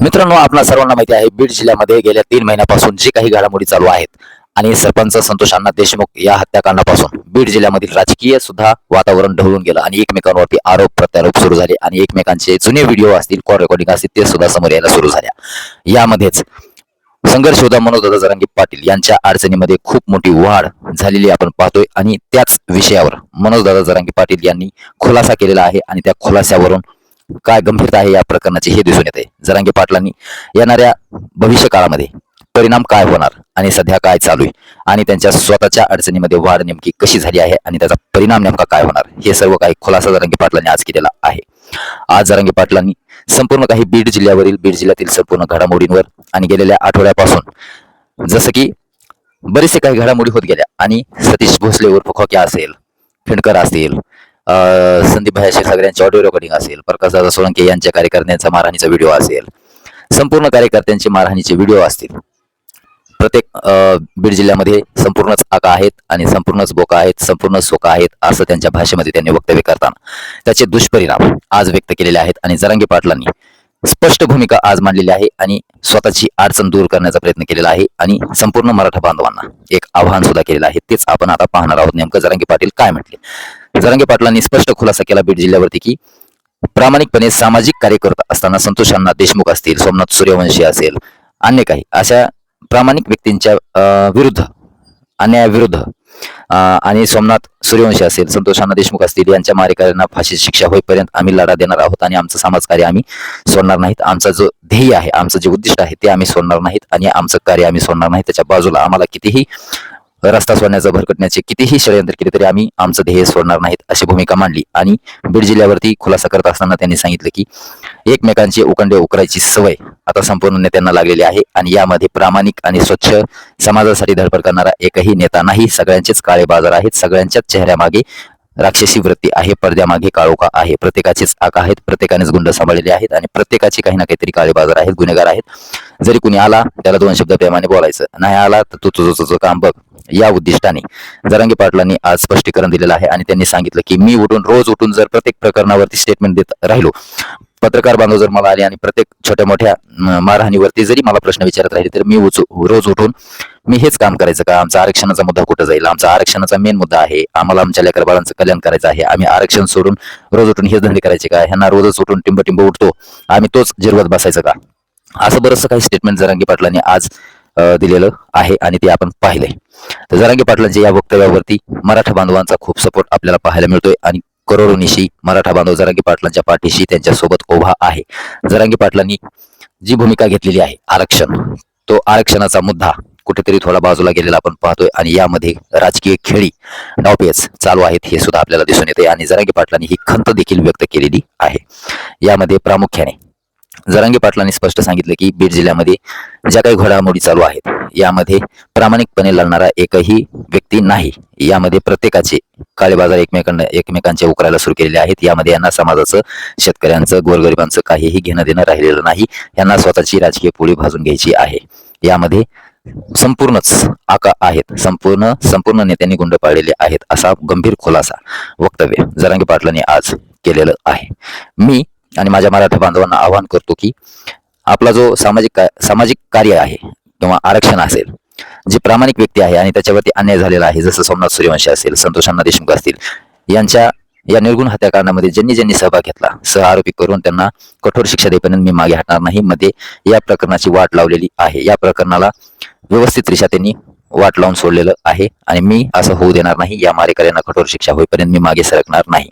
मित्रांनो आपल्या सर्वांना माहिती आहे बीड जिल्ह्यामध्ये गेल्या तीन महिन्यापासून जी काही घडामोडी चालू आहेत आणि सरपंच संतोष अण्णा देशमुख या हत्याकांडापासून बीड जिल्ह्यामधील राजकीय सुद्धा वातावरण ढवळून गेलं आणि एकमेकांवरती आरोप प्रत्यारोप सुरू झाले आणि एकमेकांचे जुने व्हिडिओ असतील कॉल रेकॉर्डिंग असतील ते सुद्धा समोर यायला सुरू झाल्या. यामध्येच संघर्ष होता मनोजदादा जरांगी पाटील यांच्या अडचणीमध्ये खूप मोठी वाढ झालेली आपण पाहतोय आणि त्याच विषयावर मनोजदादा जरांगी पाटील यांनी खुलासा केलेला आहे आणि त्या खुलास्यावरून काय गंभीरता आहे या प्रकरणाची हे दिसून येते. जरांगे पाटलांनी येणाऱ्या भविष्य काळामध्ये परिणाम काय होणार आणि सध्या काय चालू आहे आणि त्यांच्या स्वतःच्या अडचणीमध्ये वाढ नेमकी कशी झाली आहे आणि त्याचा परिणाम नेमका काय होणार हे सर्व काही खुलासा जरांगे पाटलांनी आज केलेला आहे. आज जरांगे पाटलांनी संपूर्ण काही बीड जिल्ह्यावरील बीड जिल्ह्यातील संपूर्ण घडामोडींवर आणि गेलेल्या आठवड्यापासून जसं की बरेचसे काही घडामोडी होत गेल्या आणि सतीश भोसले उर्फ खोक्या असेल फिणकर असतील संदीप भाई सगळ्यांची ऑडिओ रेकॉर्डिंग असेल प्रकाशदादा सोळंके यांच्या कार्यकर्त्यांचा मारहाणीचा व्हिडिओ असेल संपूर्ण कार्यकर्त्यांचे मारहाणीचे व्हिडिओ असतील. प्रत्येक बीड जिल्ह्यामध्ये संपूर्णच आका आहेत आणि संपूर्णच बोका आहेत संपूर्ण सोका आहेत असं त्यांच्या भाषेमध्ये त्यांनी वक्तव्य करताना. त्याचे दुष्परिणाम आज व्यक्त केलेले आहेत आणि जरांगे पाटलांनी स्पष्ट भूमिका आज मांडलेली आहे आणि स्वतःची अडचण दूर करण्याचा प्रयत्न केलेला आहे आणि संपूर्ण मराठा बांधवांना एक आव्हान सुद्धा केलेलं आहे. तेच आपण आता पाहणार आहोत. नेमकं जरांगे पाटील काय म्हटले? जरांगे पाटलांनी स्पष्ट खुलासा केला बीड जिल्ह्यावरती की प्रामाणिकपणे सामाजिक कार्य करत असताना संतोष अण्णा देशमुख असतील सोमनाथ सूर्यवंशी असेल अन्य काही अशा प्रामाणिक व्यक्तींच्या विरुद्ध अन्यायाविरुद्ध आणि सोमनाथ सूर्यवंशी असेल संतोष अण्णा देशमुख असतील यांच्या मारेकऱ्यांना फाशीची शिक्षा होईपर्यंत आम्ही लढा देणार आहोत आणि आमचं समाजकार्य आम्ही सोडणार नाहीत. आमचा जो ध्येय आहे आमचं जे उद्दिष्ट आहे ते आम्ही सोडणार नाहीत आणि आमचं कार्य आम्ही सोडणार नाही. त्याच्या बाजूला आम्हाला कितीही रस्ता सोडण्याचं भरकटण्याचे कितीही षडयंत्र केले तरी आम्ही आमचं ध्येय सोडणार नाहीत अशी भूमिका मांडली. आणि बीड जिल्ह्यावरती खुलासा करत असताना त्यांनी सांगितलं की एकमेकांचे उकंडे उकरायची सवय आता संपूर्ण नेत्यांना लागलेली आहे आणि यामध्ये प्रामाणिक आणि स्वच्छ समाजासाठी धडपड करणारा एकही नेता नाही. सगळ्यांचेच काळे बाजार आहेत सगळ्यांच्याच चेहऱ्यामागे राक्षसी वृत्ती आहे पडद्यामागे काळोखा आहे. प्रत्येकाचेच आका आहेत प्रत्येकानेच गुंड सांभाळलेले आहेत आणि प्रत्येकाचे काही ना काहीतरी काळे बाजार आहेत गुन्हेगार आहेत. जरी कुणी आला त्याला दोन शब्द प्रेमाने बोलायचं. नाही आला तर तू तुझं तुझं काम बघ. या उद्दिष्टाने. जरांगे पाटलांनी आज स्पष्टीकरण दिलेलं आहे आणि त्यांनी सांगितलं की मी उठून रोज उठून जर प्रत्येक प्रकरणावरती स्टेटमेंट देत राहिलो पत्रकार बांधव जर मला आले आणि प्रत्येक छोट्या मोठ्या मारहाणीवरती जरी मला प्रश्न विचारत राहिले तर मी रोज उठून मी हेच काम करायचं का? आमचा आरक्षणाचा मुद्दा कुठं जाईल? आमचा आरक्षणाचा मेन मुद्दा आहे आम्हाला आमच्या लेकर बाळांचं कल्याण करायचं आहे. आम्ही आरक्षण सोडून रोज उठून हेच धंदे करायचे का? ह्यांना रोजच उठून टिंब टिंब उठतो. आम्ही तोच जिरवत बसायचं का? असं बरंचसं काही स्टेटमेंट जरांगी पाटलांनी आज दिलेलं आहे आणि ते आपण पाहिलंय. तर जरांगे पाटलांच्या या वक्तव्यावरती मराठा बांधवांचा खूप सपोर्ट आपल्याला पाहायला मिळतोय आणि करोडोनिशी मराठा बांधव जरांगी पाटलांच्या पाठीशी त्यांच्यासोबत उभा आहे. जरांगी पाटलांनी जी भूमिका घेतलेली आहे आरक्षण तो आरक्षणाचा मुद्दा कुठेतरी थोडा बाजूला गेलेला आपण पाहतोय आणि यामध्ये राजकीय खेळी डावपेच चालू आहेत हे सुद्धा आपल्याला दिसून येते आणि जरांगी पाटलांनी ही खंत देखील व्यक्त केलेली आहे. यामध्ये प्रामुख्याने जरांगे पाटलांनी स्पष्ट सांगितलं की बीड जिल्ह्यामध्ये ज्या काही घडामोडी चालू आहेत यामध्ये प्रामाणिकपणे लढणारा एकही व्यक्ती नाही. यामध्ये प्रत्येकाचे काळे बाजार एकमेकांना एकमेकांचे उकरायला सुरू केलेले आहेत. यामध्ये यांना समाजाचं शेतकऱ्यांचं गोरगरिबांचं काहीही घेणं देणं राहिलेलं नाही. यांना स्वतःची राजकीय पोळी भाजून घ्यायची आहे. यामध्ये संपूर्णच आका आहेत. संपूर्ण संपूर्ण नेत्यांनी गुंड पाळलेले आहेत असा गंभीर खुलासा वक्तव्य जरांगे पाटलांनी आज केलेलं आहे. मी आणि माझ्या मराठा बांधवांना आवाहन करतो की आपला जो सामाजिक का- सामाजिक कार्य आहे किंवा आरक्षण असेल जे प्रामाणिक व्यक्ती आहे आणि त्याच्यावरती अन्याय झालेला आहे जसं सोमनाथ सूर्यवंशी असेल संतोषांना देशमुख असतील यांच्या या निर्गुण हत्याकांडामध्ये ज्यांनी ज्यांनी सहभाग घेतला सह आरोपी करून त्यांना कठोर शिक्षा देईपर्यंत मी मागे हटणार नाही. मध्ये या प्रकरणाची वाट लावलेली आहे. या प्रकरणाला व्यवस्थितरित्या त्यांनी वाट लावून सोडलेलं आहे आणि मी असं होऊ देणार नाही. या मारेकऱ्यांना कठोर शिक्षा होईपर्यंत मी मागे सरकणार नाही.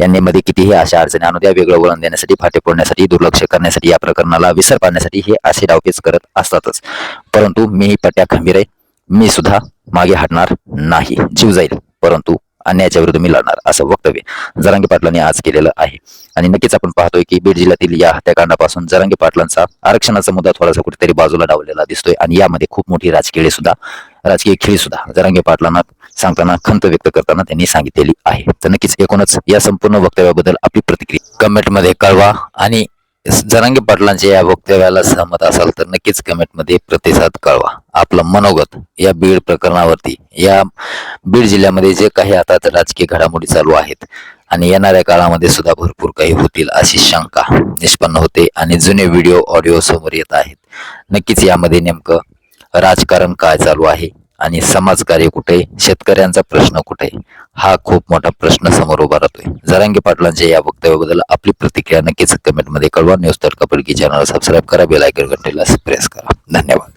यांनी मध्ये कितीही अशा अडचणी आणू द्या वेगळं वळण देण्यासाठी फाटे फोडण्यासाठी दुर्लक्ष करण्यासाठी या प्रकरणाला विसर पाडण्यासाठी हे असे डावपेच करत असतातच. परंतु मीही पट्ट्या खंबीर आहे. मी सुद्धा मागे हटणार नाही. जीव जाईल. परंतु अन्यायाच्या विरुद्ध मी लढणार असं वक्तव्य जरांगे पाटलांनी आज केलेलं आहे. आणि नक्कीच आपण पाहतोय की बीड जिल्ह्यातील या हत्याकांडापासून जरांगे पाटलांचा आरक्षणाचा मुद्दा थोडासा कुठेतरी बाजूला डावलेला दिसतोय. आणि यामध्ये खूप मोठी राजकीय सुद्धा राजकीय खेळी सुद्धा. जरांगे पाटलांना सांगताना खंत व्यक्त करताना त्यांनी सांगितलेली आहे. तर नक्कीच एकूणच या संपूर्ण वक्तव्याबद्दल आपली प्रतिक्रिया. कमेंटमध्ये कळवा आणि जरांगे पाटलांच्या या वक्तव्याला सहमत असाल तर नक्कीच कमेंटमध्ये प्रतिसाद कळवा. आपलं मनोगत या बीड प्रकरणावरती या बीड जिल्ह्यामध्ये जे काही आता राजकीय घडामोडी चालू आहेत आणि येणाऱ्या काळामध्ये सुद्धा भरपूर काही होतील अशी शंका निष्पन्न होते आणि जुने व्हिडिओ ऑडिओ समोर येत आहेत. नक्कीच यामध्ये नेमकं राजकारण काय चालू आहे आणि समाजकार्य कुठे? शेतकऱ्यांचा प्रश्न कुठे? हा खूप मोठा प्रश्न समोर उभा राहतोय. जरांगे पाटलांच्या या वक्तव्याबद्दल आपली प्रतिक्रिया नक्कीच कमेंटमध्ये कळवा. न्यूज तडका पडकी चॅनल सबस्क्राईब करा. बेलायकन घंटेला प्रेस करा. धन्यवाद.